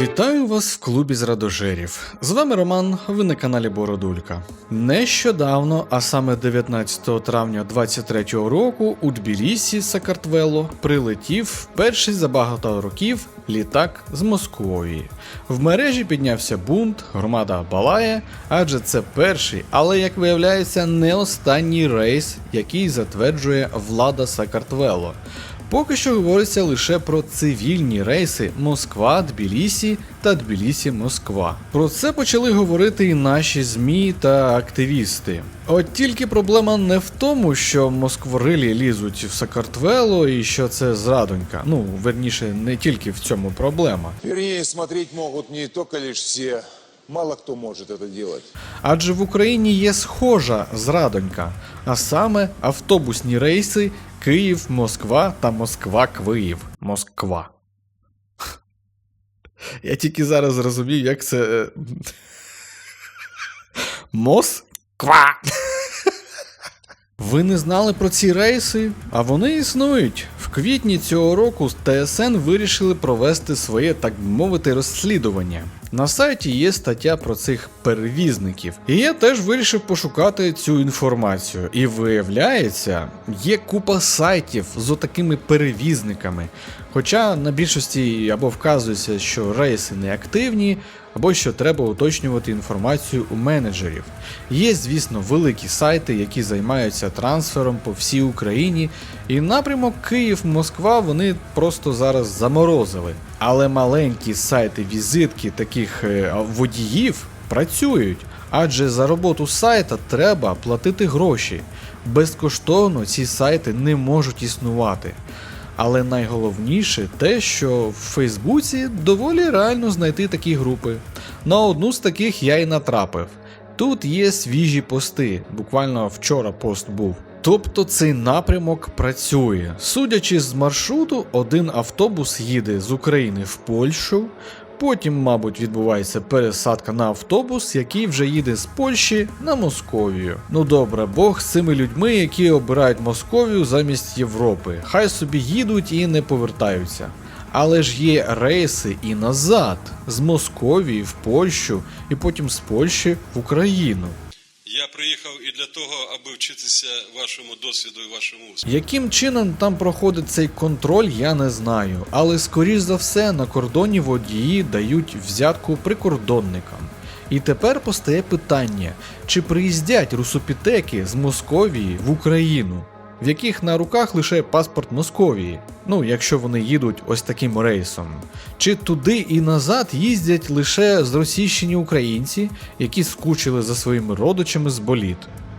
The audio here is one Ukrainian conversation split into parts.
Вітаю вас в клубі з радожерів. З вами Роман, ви на каналі Бородулька. Нещодавно, а саме 19 травня 23 року, у Тбілісі, Сакартвело, прилетів перший за багато років літак з Московії. В мережі піднявся бунт, громада балає, адже це перший, але як виявляється, не останній рейс, який затверджує влада Сакартвело. Поки що говориться лише про цивільні рейси Москва, Тбілісі та Тбілісі Москва. Про це почали говорити і наші ЗМІ та активісти. От тільки проблема не в тому, що москворилі лізуть в Сакартвело і що це зрадонька. Ну, верніше, не тільки в цьому проблема. Вернее, смотреть могут не только лишь все. Мало кто может это делать. Адже в Україні є схожа зрадонька, а саме автобусні рейси Київ, Москва та Москва Київ. Москва. Я тільки зараз зрозумів, як це. е, Москва. Ви не знали про ці рейси? А вони існують. В квітні цього року ТСН вирішили провести своє, так би мовити, розслідування. На сайті є стаття про цих перевізників, і я теж вирішив пошукати цю інформацію. І виявляється, є купа сайтів з отакими перевізниками. Хоча на більшості або вказується, що рейси не активні, або що треба уточнювати інформацію у менеджерів. Є, звісно, великі сайти, які займаються трансфером по всій Україні, і напрямок Київ-Москва вони просто зараз заморозили. Але маленькі сайти візитки таких е, водіїв працюють, адже за роботу сайта треба платити гроші. Безкоштовно ці сайти не можуть існувати. Але найголовніше те, що в Фейсбуці доволі реально знайти такі групи. На одну з таких я й натрапив. Тут є свіжі пости, буквально вчора пост був. Тобто цей напрямок працює. Судячи з маршруту, один автобус їде з України в Польщу, потім, мабуть, відбувається пересадка на автобус, який вже їде з Польщі на Московію. Ну добре, Бог з цими людьми, які обирають Московію замість Європи. Хай собі їдуть і не повертаються. Але ж є рейси і назад, з Московії в Польщу, і потім з Польщі в Україну. Я приїхав і для того, аби вчитися вашому досвіду і вашому успіху. Яким чином там проходить цей контроль, я не знаю, але скоріш за все на кордоні водії дають взятку прикордонникам. І тепер постає питання, чи приїздять русопітеки з Московії в Україну, в яких на руках лише паспорт Московії, ну якщо вони їдуть ось таким рейсом, чи туди і назад їздять лише зросійщені українці, які скучили за своїми родичами з боліт.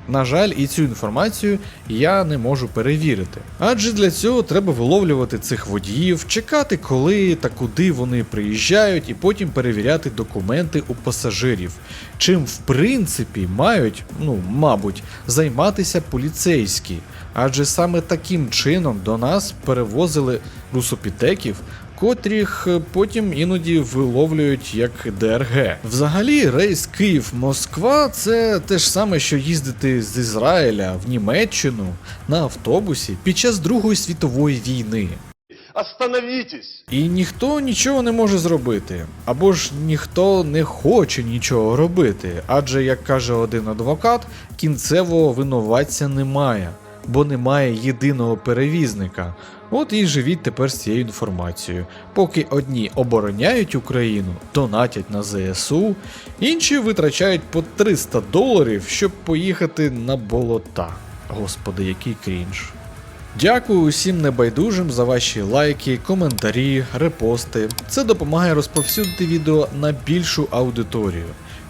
На жаль, і цю інформацію я не можу перевірити. Адже для цього треба виловлювати цих водіїв, чекати, коли та куди вони приїжджають, і потім перевіряти документи у пасажирів. Чим в принципі мають, ну мабуть, займатися поліцейські. Адже саме таким чином до нас перевозили русопітеків, котрих е, потім іноді виловлюють як ДРГ. Взагалі, рейс Київ-Москва це те ж саме, що їздити з Ізраїля в Німеччину на автобусі під час Другої світової війни. Остановитесь! І ніхто нічого не може зробити, або ж ніхто не хоче нічого робити, адже, як каже один адвокат, кінцевого винуватця немає, бо немає єдиного перевізника. От і живіть тепер з цією інформацією. Поки одні обороняють Україну, донатять на ЗСУ, інші витрачають по 300 доларів, щоб поїхати на болота. Господи, який крінж. Дякую усім небайдужим за ваші лайки, коментарі, репости. Це допомагає розповсюдити відео на більшу аудиторію.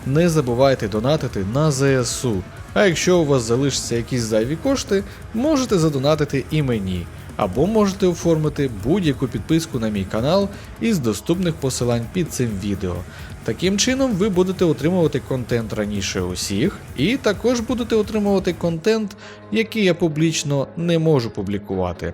Не забувайте донатити на ЗСУ. А якщо у вас залишаться якісь зайві кошти, можете задонатити і мені. Або можете оформити будь-яку підписку на мій канал із доступних посилань під цим відео. Таким чином ви будете отримувати контент раніше усіх, і також будете отримувати контент, який я публічно не можу публікувати.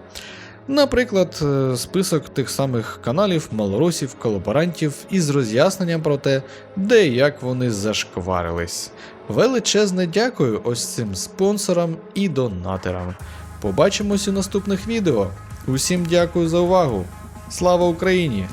Наприклад, е, список тих самих каналів малоросів, колаборантів із роз'ясненням про те, де і як вони зашкварились. Величезне дякую ось цим спонсорам і донатерам. Побачимось у наступних відео. Усім дякую за увагу. Слава Україні!